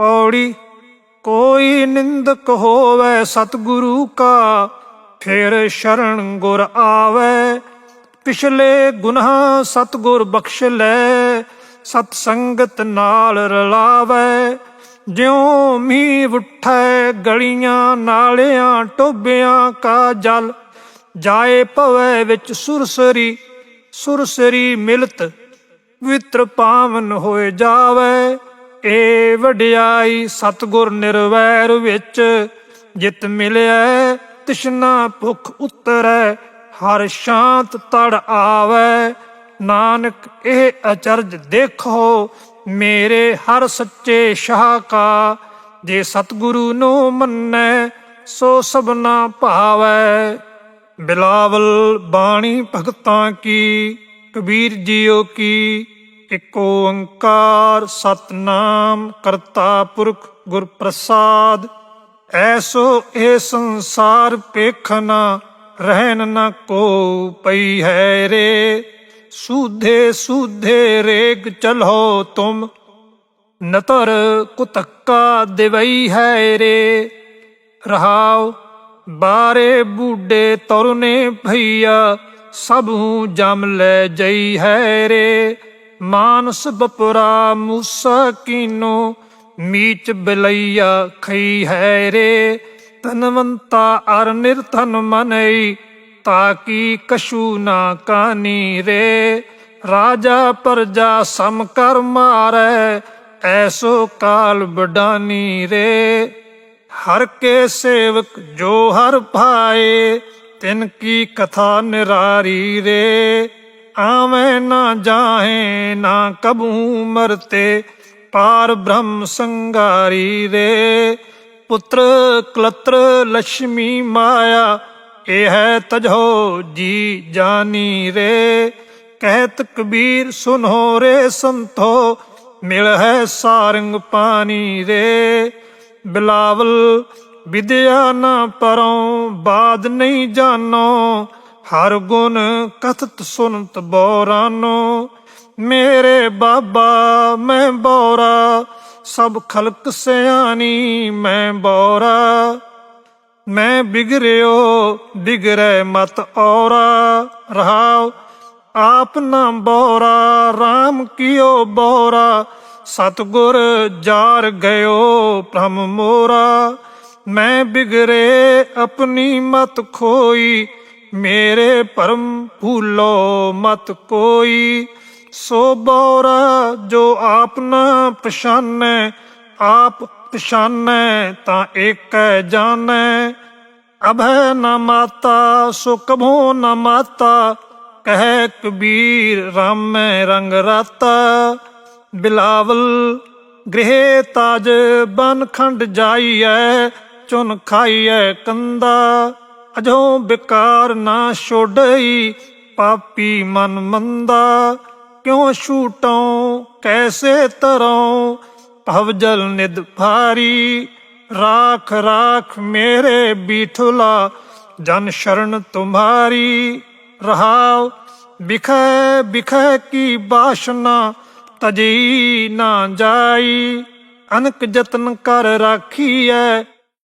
ਪੌੜੀ, ਕੋਈ ਨਿੰਦਕ ਹੋਵੇ ਸਤਿਗੁਰੂ ਕਾ, ਫਿਰ ਸ਼ਰਨ ਗੁਰ ਆਵੇ। ਪਿਛਲੇ ਗੁਨਾਹ ਸਤਿਗੁਰ ਬਖਸ਼ ਲੈ, ਸਤ ਸੰਗਤ ਨਾਲ ਰਲਾਵੇ। ਜਿਉ ਮੀਂਹ ਉੱਠੈ ਗਲੀਆਂ ਨਾਲਿਆਂ ਟੋਬਿਆਂ ਕਾ ਜਲ, ਜਾਏ ਭਵੈ ਵਿੱਚ ਸੁਰਸਰੀ ਸੁਰਸਰੀ ਮਿਲਤ ਪਵਿੱਤਰ ਪਾਵਨ ਹੋਏ ਜਾਵੇ। ਏ ਵਡਿਆਈ ਸਤਗੁਰ ਨਿਰਵੈਰ ਵਿੱਚ, ਜਿਤ ਮਿਲਿਆ ਤਿਸ਼ਨਾ ਭੁਖ ਉਤਰੈ, ਹਰ ਸ਼ਾਂਤ ਤੜ ਆਵੇ। ਨਾਨਕ, ਇਹ ਅਚਰਜ ਦੇਖੋ, ਮੇਰੇ ਹਰ ਸੱਚੇ ਸ਼ਾਹ ਕਾ ਜੇ ਸਤਿਗੁਰੂ ਨੂੰ ਮੰਨੈ, ਸੋ ਸਭਨਾ ਭਾਵੈ। ਬਿਲਾਵਲ ਬਾਣੀ ਭਗਤਾਂ ਕੀ, ਕਬੀਰ ਜੀਓ ਕੀ ਇਕ ਓੰਕਾਰ ਸਤਨਾਮ ਕਰਤਾ ਪੁਰਖ ਗੁਰ ਪ੍ਰਸਾਦ ਐਸੋ ਇਹ ਸੰਸਾਰ ਪੇਖਨਾ ਰਹਿਨ ਨ ਕੋ ਪਈ ਹੈ ਰੇ। ਸੂਧੇ ਸੂਧੇ ਰੇਗ ਚਲੋ ਤੁਮ, ਨਤਰ ਕੁਤੱਕਾ ਦਿਵਈ ਹੈ ਰੇ। ਰਹਾਉ, ਬਾਰੇ ਬੂਡੇ ਤරුਨੇ ਭਈਆ, ਸਭੂ ਜਮ ਲੈ ਜਈ ਹੈ ਰੇ। ਮਾਨਸ ਬਪੁਰਾ ਮੂਸਾ ਕੀਨੋ, ਮੀਚ ਬਲਈਆ ਖਈ ਹੈ ਰੇ। ਤਨਵੰਤਾ ਅਰ ਨਿਰਧਨ ਮਨਈ ਤਾਕੀ ਕਸ਼ੂ ਨਾ ਕਾਨੀ ਰੇ। ਰਾਜਾ ਪਰਜਾ ਸਮ ਕਰ ਮਾਰੈ, ਐਸੋ ਕਾਲ ਬਡਾਨੀ ਰੇ। ਹਰ ਕੇ ਸੇਵਕ ਜੋ ਹਰ ਭਾਏ, ਤਿਨ ਕੀ ਕਥਾ ਨਿਰਾਰੀ ਰੇ। ਆਵੇਂ ਨਾ ਜਾਹੇ, ਨਾ ਕਬੂ ਮਰਤੇ। ਪਾਰ ਬ੍ਰਹਮ ਸੰਗਾਰੀ ਰੇ। ਪੁੱਤਰ ਕਲਤਰ ਲక్ష్ਮੀ ਮਾਇਆ, ਇਹ ਹੈ ਤਜੋ ਜੀ ਜਾਨੀ ਰੇ। ਕਹਿਤ ਕਬੀਰ ਸੁਨੋ ਰੇ ਸੰਤੋ, ਮਿਲ ਹੈ ਸਾਰੰਗ ਪਾਣੀ ਰੇ। ਬਿਲਾਵਲ ਵਿਦਿਆ ਨਾ ਪਰੋਂ ਬਾਦ ਨਹੀਂ ਜਾਣੋ ਹਰ ਗੁਣ ਕਥਤ ਸੁਨਤ ਬੋਰਾਨੋ। ਮੇਰੇ ਬਾਬਾ, ਮੈਂ ਬੋਰਾ, ਸਭ ਖਲਕ ਸਿਆਣੀ ਮੈਂ ਬੋਰਾ। ਮੈਂ ਬਿਗਰਿਓ, ਬਿਗਰੈ ਮਤ ਔਰਾ। ਰਹਾਉ ਆਪ ਨਾ ਬੋਰਾ RAM ਕੀਓ ਬੋਰਾ। ਸਤਗੁਰ ਜਾਰ ਗਇਓ ਭ੍ਰਮ ਮੋਰਾ। ਮੈਂ ਬਿਗਰੇ, ਆਪਣੀ ਮਤ ਖੋਈ ਮੇਰੇ ਭਰਮ ਭੂਲੋ ਮਤ ਕੋਈ। ਸੋ ਬੋਰਾ ਜੋ ਆਪ ਨਾ ਪਛਾਨੈ, ਆਪ ਪਛਾਨੈ ਤਾਂ ਏਕੈ ਜਾਣੈ। ਅਭੈ ਨ ਮਾਤਾ, ਸੋ ਕਭੋ ਨ ਮਾਤਾ, ਕਹਿ ਕਬੀਰ ਰਾਮੈ ਰੰਗ ਰਾਤਾ। ਬਿਲਾਵਲ ਗ੍ਰਹਿ ਤਾਜ ਬਨ ਖੰਡ ਜਾਈਐ, ਚੁਨ ਖਾਈਐ ਕੰਦਾ। ਅਜੋ ਬਿਕਾਰ ਨਾ ਛੋੜਈ ਪਾਪੀ ਮਨ ਮੰਦਾ। ਕਿਉ ਛੂਟੋਂ, ਕੈਸੇ ਤਰੋਂ? ਭਵਜਲ ਨਿਦ ਭਾਰੀ, ਰਾਖ ਰਾਖ ਮੇਰੇ ਬੀਠੁਲਾ। ਜਨ ਸ਼ਰਨ ਤੁਮਾਰੀ, ਰਹਾਉ, ਬਿਖੈ ਬਿਖੈ ਕੀ ਬਾਸ਼ਨਾ? ਤਜੀ ਨਾ ਜਾਈ, ਅਨਕ ਜਤਨ ਕਰ ਰਾਖੀ ਰਾਖੀਐ